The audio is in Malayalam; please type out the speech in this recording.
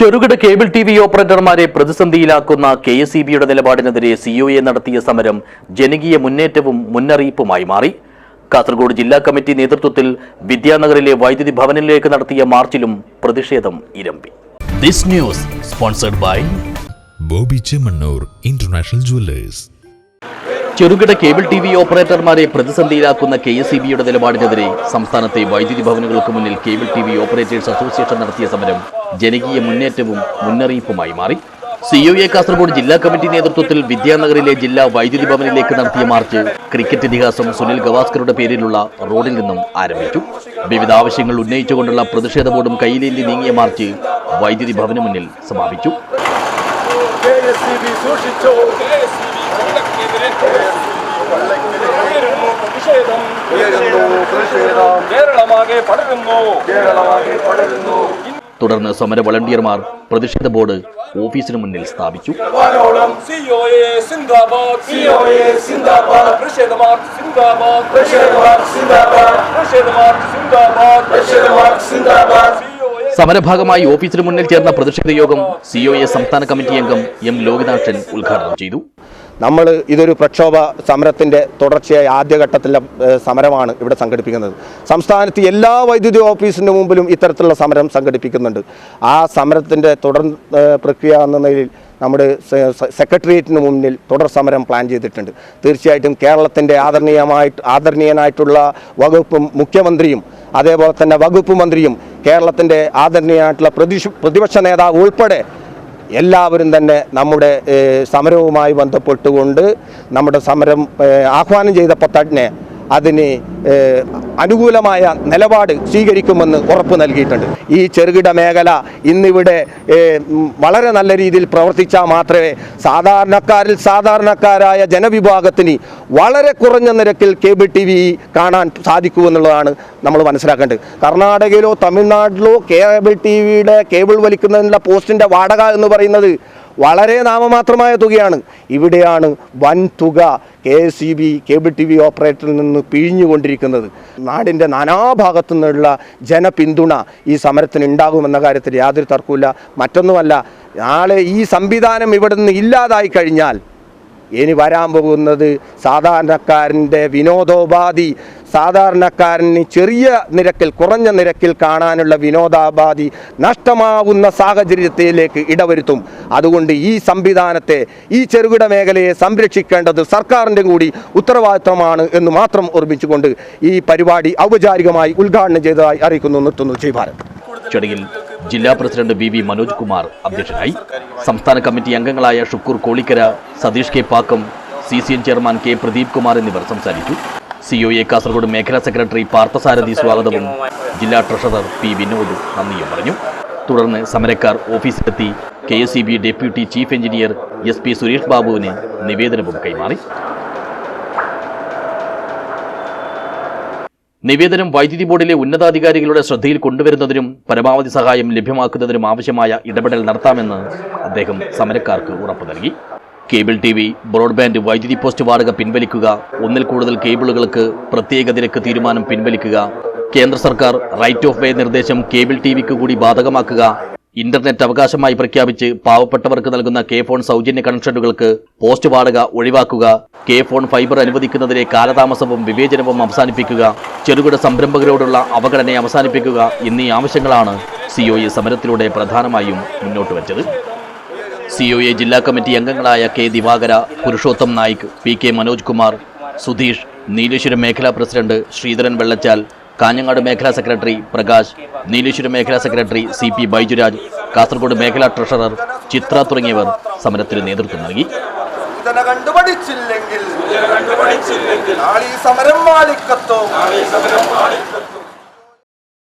ചെറുകിട കേബിൾ ടി വി ഓപ്പറേറ്റർമാരെ പ്രതിസന്ധിയിലാക്കുന്ന കെ എസ് ഇ ബിയുടെ നിലപാടിനെതിരെ സിഒഎ നടത്തിയ സമരം ജനകീയ മുന്നേറ്റവും മുന്നറിയിപ്പുമായി മാറി. കാസർഗോഡ് ജില്ലാ കമ്മിറ്റി നേതൃത്വത്തിൽ വിദ്യാനഗറിലെ വൈദ്യുതി ഭവനിലേക്ക് നടത്തിയ മാർച്ചിലും പ്രതിഷേധം ഇരമ്പി. This news sponsored by Bobby Chemmanur international jewellers. ചെറുകിട കേബിൾ ടി വി ഓപ്പറേറ്റർമാരെ പ്രതിസന്ധിയിലാക്കുന്ന കെ എസ് ഇ ബിയുടെ നിലപാടിനെതിരെ സംസ്ഥാനത്തെ വൈദ്യുതി ഭവനുകൾക്ക് മുന്നിൽ cable T V operators association നടത്തിയ സമരം ജനകീയ മുന്നേറ്റവും മുന്നറിയിപ്പുമായി മാറി. സി യു എ കാസർഗോഡ് ജില്ലാ കമ്മിറ്റി നേതൃത്വത്തിൽ വിദ്യാനഗറിലെ ജില്ലാ വൈദ്യുതി ഭവനിലേക്ക് നടത്തിയ മാർച്ച് ക്രിക്കറ്റ് ഇതിഹാസം സുനിൽ ഗവാസ്കറുടെ പേരിലുള്ള റോഡിൽ നിന്നും ആരംഭിച്ചു. വിവിധ ആവശ്യങ്ങൾ ഉന്നയിച്ചുകൊണ്ടുള്ള പ്രതിഷേധ ബോർഡും കയ്യിലേന്തി നീങ്ങിയ മാർച്ച് വൈദ്യുതി ഭവന് മുന്നിൽ സമാപിച്ചു. കേരളമാകെ പടരുന്നു. കേരളമാകെ പടരുന്നു. തുടർന്ന് സമര വളണ്ടിയർമാർ പ്രതിഷേധ ബോർഡ് ഓഫീസിന് മുന്നിൽ സ്ഥാപിച്ചു. സമരഭാഗമായി ഓഫീസിന് മുന്നിൽ ചേർന്ന പ്രതിഷേധ യോഗം സിഒഎ സംസ്ഥാന കമ്മിറ്റി അംഗം എം ലോകിനാഥൻ ഉദ്ഘാടനം ചെയ്തു. നമ്മൾ ഇതൊരു പ്രക്ഷോഭ സമരത്തിന്റെ തുടർച്ചയായ ആദ്യഘട്ടത്തിലെ സമരമാണ് ഇവിടെ സംഘടിപ്പിക്കുന്നത്. സംസ്ഥാനത്ത് എല്ലാ വൈദ്യുതി ഓഫീസിന്റെ മുമ്പിലും ഇത്തരത്തിലുള്ള സമരം സംഘടിപ്പിക്കുന്നുണ്ട്. ആ സമരത്തിന്റെ തുടർ പ്രക്രിയ എന്ന നിലയിൽ നമ്മുടെ സെക്രട്ടേറിയറ്റിന് മുന്നിൽ തുടർ സമരം പ്ലാൻ ചെയ്തിട്ടുണ്ട്. തീർച്ചയായിട്ടും കേരളത്തിന്റെ ആദരണീയമായിട്ട് ആദരണീയനായിട്ടുള്ള വകുപ്പ് മുഖ്യമന്ത്രിയും അതേപോലെ തന്നെ വകുപ്പ് മന്ത്രിയും കേരളത്തിന്റെ ആദരണീയനായിട്ടുള്ള പ്രതിപക്ഷ നേതാവ് ഉൾപ്പെടെ എല്ലാവരും തന്നെ നമ്മുടെ സമരവുമായി ബന്ധപ്പെട്ടുകൊണ്ട് നമ്മുടെ സമരം ആഹ്വാനം ചെയ്തപ്പോൾ തന്നെ അതിന് അനുകൂലമായ നിലപാട് സ്വീകരിക്കുമെന്ന് ഉറപ്പ് നൽകിയിട്ടുണ്ട്. ഈ ചെറുകിട മേഖല ഇന്നിവിടെ വളരെ നല്ല രീതിയിൽ പ്രവർത്തിച്ചാൽ മാത്രമേ സാധാരണക്കാരിൽ സാധാരണക്കാരായ ജനവിഭാഗത്തിന് വളരെ കുറഞ്ഞ നിരക്കിൽ കേബിൾ ടി വി കാണാൻ സാധിക്കൂ എന്നുള്ളതാണ് നമ്മൾ മനസ്സിലാക്കേണ്ടത്. കർണാടകയിലോ തമിഴ്നാട്ടിലോ കേബിൾ ടി വിയുടെ കേബിൾ വലിക്കുന്നതിനുള്ള പോസ്റ്റിന്റെ വാടക എന്ന് പറയുന്നത് വളരെ നാമമാത്രമായ തുകയാണ്. ഇവിടെയാണ് വൻ തുക K S E B cable T V ഓപ്പറേറ്ററിൽ നിന്ന് പിഴിഞ്ഞുകൊണ്ടിരിക്കുന്നത്. നാടിന്റെ നാനാഭാഗത്തു നിന്നുള്ള ജനപിന്തുണ ഈ സമരത്തിന് ഉണ്ടാകുമെന്ന കാര്യത്തിൽ യാതൊരു തർക്കമില്ല മറ്റൊന്നുമല്ല നാളെ ഈ സംവിധാനം ഇവിടെ നിന്ന് ഇല്ലാതായി കഴിഞ്ഞാൽ ഇനി വരാൻ പോകുന്നത് സാധാരണക്കാരന്റെ വിനോദോപാധി സാധാരണക്കാരന് ചെറിയ നിരക്കിൽ കുറഞ്ഞ നിരക്കിൽ കാണാനുള്ള വിനോദാബാധി നഷ്ടമാവുന്ന സാഹചര്യത്തിലേക്ക് ഇടവരുത്തും. അതുകൊണ്ട് ഈ സംവിധാനത്തെ ഈ ചെറുകിട മേഖലയെ സംരക്ഷിക്കേണ്ടത് സർക്കാരിന്റെ കൂടി ഉത്തരവാദിത്തമാണ് എന്ന് മാത്രം ഓർമ്മിച്ചുകൊണ്ട് ഈ പരിപാടി ഔപചാരികമായി ഉദ്ഘാടനം ചെയ്തതായി അറിയിക്കുന്നു നിർത്തുന്നു ജയ് ഭാരത്. ചടങ്ങിൽ ജില്ലാ president B V Manoj Kumar അധ്യക്ഷനായി. സംസ്ഥാന കമ്മിറ്റി അംഗങ്ങളായ Shukkoor Kolikkara Satheesh K. Pakkam C C N chairman K. Pradeep Kumar എന്നിവർ സംസാരിച്ചു. സിഒഎ കാസർഗോഡ് മേഖലാ സെക്രട്ടറി പാർത്ഥസാരഥി സ്വാഗതവും ജില്ലാ ട്രഷറർ പി വിനോദ് നന്ദിയും പറഞ്ഞു. തുടർന്ന് സമരക്കാർ ഓഫീസിലെത്തി K S E B deputy chief engineer S P Suresh ബാബുവിന് നിവേദനവും കൈമാറി. നിവേദനം വൈദ്യുതി ബോർഡിലെ ഉന്നതാധികാരികളുടെ ശ്രദ്ധയിൽ കൊണ്ടുവരുന്നതിനും പരമാവധി സഹായം ലഭ്യമാക്കുന്നതിനും ആവശ്യമായ ഇടപെടൽ നടത്താമെന്ന് അദ്ദേഹം സമരക്കാർക്ക് ഉറപ്പു നൽകി. കേബിൾ ടി വി ബ്രോഡ്ബാൻഡ് വൈദ്യുതി പോസ്റ്റ് വാടക പിൻവലിക്കുക ഒന്നിൽ കൂടുതൽ കേബിളുകൾക്ക് പ്രത്യേക നിരക്ക് തീരുമാനം പിൻവലിക്കുക കേന്ദ്ര സർക്കാർ റൈറ്റ് ഓഫ് വേ നിർദ്ദേശം കേബിൾ ടി വിക്ക് കൂടി ബാധകമാക്കുക ഇന്റർനെറ്റ് അവകാശമായി പ്രഖ്യാപിച്ച് പാവപ്പെട്ടവർക്ക് നൽകുന്ന കെ ഫോൺ സൗജന്യ കണക്ഷനുകൾക്ക് പോസ്റ്റ് വാടക ഒഴിവാക്കുക കെ ഫോൺ ഫൈബർ അനുവദിക്കുന്നതിലെ കാലതാമസവും വിവേചനവും അവസാനിപ്പിക്കുക ചെറുകിട സംരംഭകരോടുള്ള അവഗണനയെ അവസാനിപ്പിക്കുക എന്നീ ആവശ്യങ്ങളാണ് സിഒഇ സമരത്തിലൂടെ പ്രധാനമായും മുന്നോട്ട് വച്ചത് സിഒഎ ജില്ലാ കമ്മിറ്റി അംഗങ്ങളായ K Divakara Purushotham Naik P K Manoj Kumar Sudheesh Nileshwaram മേഖലാ പ്രസിഡന്റ് ശ്രീധരൻ വെള്ളച്ചാൽ കാഞ്ഞങ്ങാട് മേഖലാ സെക്രട്ടറി പ്രകാശ് നീലേശ്വരം മേഖലാ secretary C P Baijuraj Kasaragod മേഖലാ ട്രഷറർ ചിത്ര തുടങ്ങിയവർ സമരത്തിന് നേതൃത്വം നൽകി. സമരം